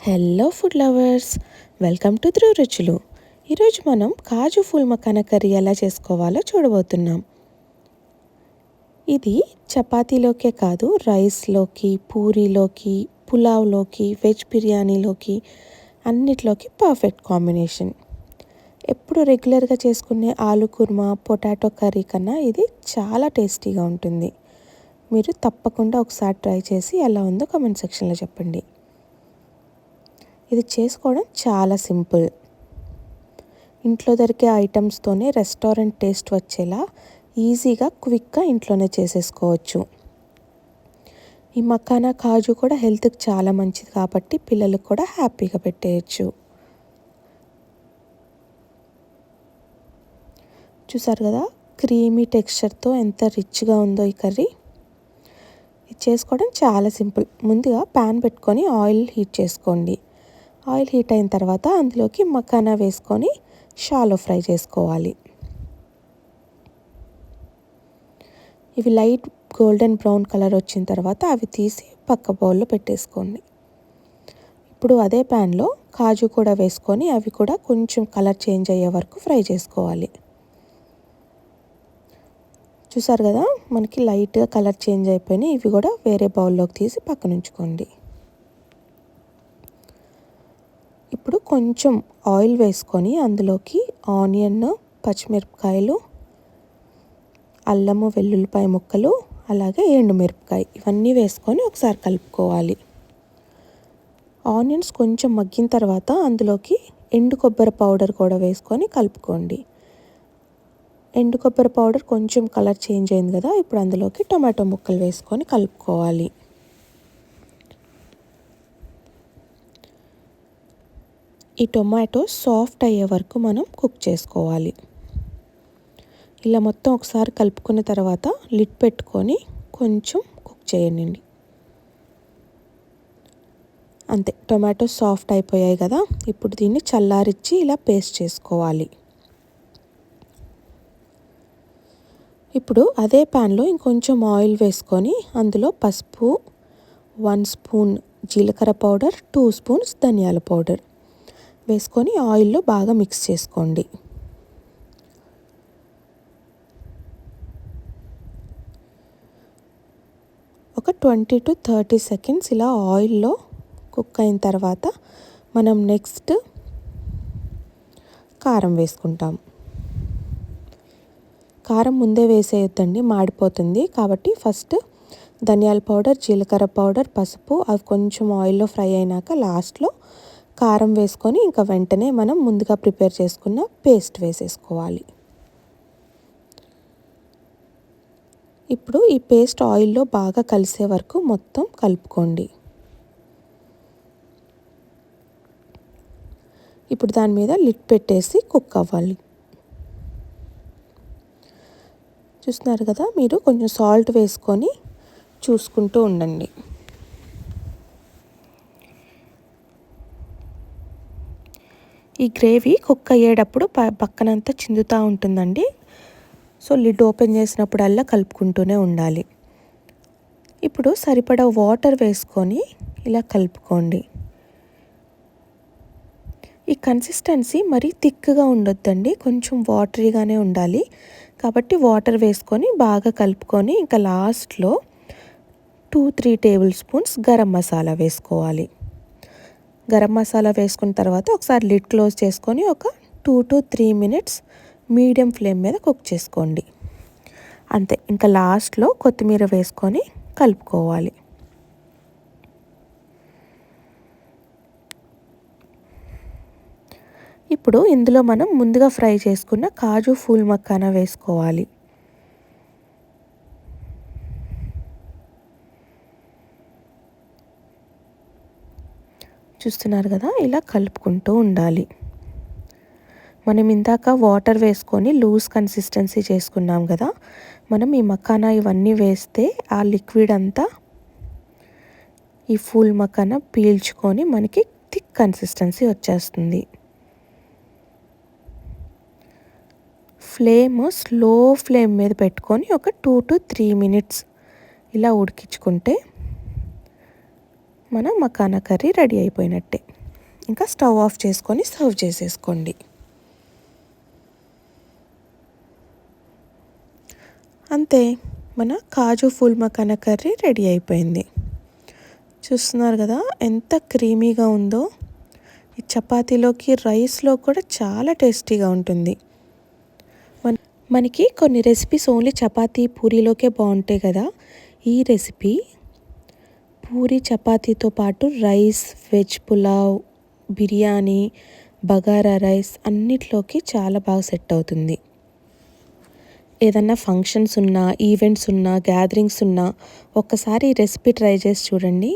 Hello food lovers welcome to through రుచులు ఈరోజు మనం కాజు ఫుల్ మకాన కర్రీ ఎలా చేసుకోవాలో చూడబోతున్నాం. ఇది చపాతీలోకే కాదు రైస్లోకి పూరీలోకి పులావ్లోకి వెజ్ బిర్యానీలోకి అన్నిట్లోకి పర్ఫెక్ట్ కాంబినేషన్. ఎప్పుడు రెగ్యులర్గా చేసుకునే ఆలు కుర్మా పొటాటో కర్రీ కన్నా ఇది చాలా టేస్టీగా ఉంటుంది. మీరు తప్పకుండా ఒకసారి ట్రై చేసి ఎలా ఉందో కామెంట్ సెక్షన్లో చెప్పండి. ఇది చేసుకోవడం చాలా సింపుల్. ఇంట్లో దొరికే ఐటమ్స్తోనే రెస్టారెంట్ టేస్ట్ వచ్చేలా ఈజీగా క్విక్గా ఇంట్లోనే చేసేసుకోవచ్చు. ఈ మకానా కాజు కూడా హెల్త్కి చాలా మంచిది కాబట్టి పిల్లలకు కూడా హ్యాపీగా పెట్టేయచ్చు. చూసారు కదా? క్రీమీ టెక్స్చర్తో ఎంత రిచ్గా ఉందో ఈ కర్రీ. ఇది చేసుకోవడం చాలా సింపుల్. ముందుగా ప్యాన్ పెట్టుకొని ఆయిల్ హీట్ చేసుకోండి. ఆయిల్ హీట్ అయిన తర్వాత అందులోకి మకానా వేసుకొని షాలో ఫ్రై చేసుకోవాలి. ఇవి లైట్ గోల్డెన్ బ్రౌన్ కలర్ వచ్చిన తర్వాత అవి తీసి పక్క బౌల్లో పెట్టేసుకోండి. ఇప్పుడు అదే ప్యాన్లో కాజు కూడా వేసుకొని అవి కూడా కొంచెం కలర్ చేంజ్ అయ్యే వరకు ఫ్రై చేసుకోవాలి. చూసారు కదా? మనకి లైట్గా కలర్ చేంజ్ అయిపోయినాయి. ఇవి కూడా వేరే బౌల్లోకి తీసి పక్కనుంచుకోండి. ఇప్పుడు కొంచెం ఆయిల్ వేసుకొని అందులోకి ఆనియన్ పచ్చిమిరపకాయలు అల్లము వెల్లుల్లిపాయ ముక్కలు అలాగే ఎండుమిరపకాయ ఇవన్నీ వేసుకొని ఒకసారి కలుపుకోవాలి. ఆనియన్స్ కొంచెం మగ్గిన తర్వాత అందులోకి ఎండు కొబ్బరి పౌడర్ కూడా వేసుకొని కలుపుకోండి. ఎండు కొబ్బరి పౌడర్ కొంచెం కలర్ చేంజ్ అయింది కదా ఇప్పుడు అందులోకి టొమాటో ముక్కలు వేసుకొని కలుపుకోవాలి. ఈ టొమాటో సాఫ్ట్ అయ్యే వరకు మనం కుక్ చేసుకోవాలి. ఇలా మొత్తం ఒకసారి కలుపుకున్న తర్వాత లిడ్ పెట్టుకొని కొంచెం కుక్ చేయండి. అంతే టొమాటో సాఫ్ట్ అయిపోయాయి కదా ఇప్పుడు దీన్ని చల్లారిచ్చి ఇలా పేస్ట్ చేసుకోవాలి. ఇప్పుడు అదే ప్యాన్లో ఇంకొంచెం ఆయిల్ వేసుకొని అందులో పసుపు వన్ స్పూన్ జీలకర్ర పౌడర్ టూ స్పూన్స్ ధనియాల పౌడర్. వేసుకొని ఆయిల్లో బాగా మిక్స్ చేసుకోండి. ఒక ట్వంటీ టు థర్టీ సెకండ్స్ ఇలా ఆయిల్లో కుక్ అయిన తర్వాత మనం నెక్స్ట్ కారం వేసుకుంటాం. కారం ముందే వేసేయొద్దండి మాడిపోతుంది కాబట్టి ఫస్ట్ ధనియాల పౌడర్ జీలకర్ర పౌడర్ పసుపు అవి కొంచెం ఆయిల్లో ఫ్రై అయినాక లాస్ట్లో కారం వేసుకొని ఇంకా వెంటనే మనం ముందుగా ప్రిపేర్ చేసుకున్న పేస్ట్ వేసేసుకోవాలి. ఇప్పుడు ఈ పేస్ట్ ఆయిల్లో బాగా కలిసే వరకు మొత్తం కలుపుకోండి. ఇప్పుడు దాని మీద లిట్ పెట్టేసి కుక్ అవ్వాలి. చూస్తున్నారు కదా మీరు? కొంచెం సాల్ట్ వేసుకొని చూసుకుంటూ ఉండండి. ఈ గ్రేవీ కుక్ అయ్యేటప్పుడు ప పక్కనంతా చిందుతూ ఉంటుందండి. సో లిడ్ ఓపెన్ చేసినప్పుడల్లా కలుపుకుంటూనే ఉండాలి. ఇప్పుడు సరిపడా వాటర్ వేసుకొని ఇలా కలుపుకోండి. ఈ కన్సిస్టెన్సీ మరీ థిక్గా ఉండొద్దండి. కొంచెం వాటరీగానే ఉండాలి. కాబట్టి వాటర్ వేసుకొని బాగా కలుపుకొని ఇంకా లాస్ట్లో two three tablespoons garam masala వేసుకోవాలి. గరం మసాలా వేసుకున్న తర్వాత ఒకసారి లిడ్ క్లోజ్ చేసుకొని ఒక two to three minutes medium flame మీద కుక్ చేసుకోండి. అంతే ఇంకా లాస్ట్లో కొత్తిమీర వేసుకొని కలుపుకోవాలి. ఇప్పుడు ఇందులో మనం ముందుగా ఫ్రై చేసుకున్న కాజు ఫూల్ మక్కాన వేసుకోవాలి. చూస్తున్నారు కదా ఇలా కలుపుకుంటూ ఉండాలి. మనం ఇందాక వాటర్ వేసుకొని లూజ్ కన్సిస్టెన్సీ చేసుకున్నాం కదా మనం ఈ మకానా ఇవన్నీ వేస్తే ఆ లిక్విడ్ అంతా ఈ ఫుల్ మకానా పీల్చుకొని మనకి థిక్ కన్సిస్టెన్సీ వచ్చేస్తుంది. ఫ్లేమ్ స్లో ఫ్లేమ్ మీద పెట్టుకొని ఒక టూ టు త్రీ మినిట్స్ ఇలా ఉడికించుకుంటే మన మకానా కర్రీ రెడీ అయిపోయినట్టే. ఇంకా స్టవ్ ఆఫ్ చేసుకొని సర్వ్ చేసేసుకోండి. అంతే మన కాజు ఫుల్ మకానా కర్రీ రెడీ అయిపోయింది. చూస్తున్నారు కదా ఎంత క్రీమీగా ఉందో. ఈ చపాతీలోకి రైస్లో కూడా చాలా టేస్టీగా ఉంటుంది. మన మనకి కొన్ని రెసిపీస్ ఓన్లీ చపాతీ పూరీలోకే బాగుంటాయి కదా. ఈ రెసిపీ పూరి చపాతీతో పాటు rice veg pulao biryani bagara rice అన్నిట్లోకి చాలా బాగా సెట్ అవుతుంది. ఏదన్నా ఫంక్షన్స్ ఉన్నా ఈవెంట్స్ ఉన్నా గ్యాదరింగ్స్ ఉన్నా ఒక్కసారి ఈ రెసిపీ ట్రై చేసి చూడండి.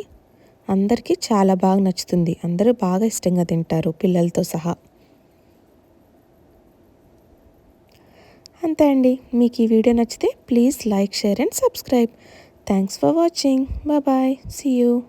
అందరికీ చాలా బాగా నచ్చుతుంది. అందరూ బాగా ఇష్టంగా తింటారు పిల్లలతో సహా. అంతే అండి. మీకు ఈ వీడియో నచ్చితే please like share and subscribe. Thanks for watching. Bye bye. See you.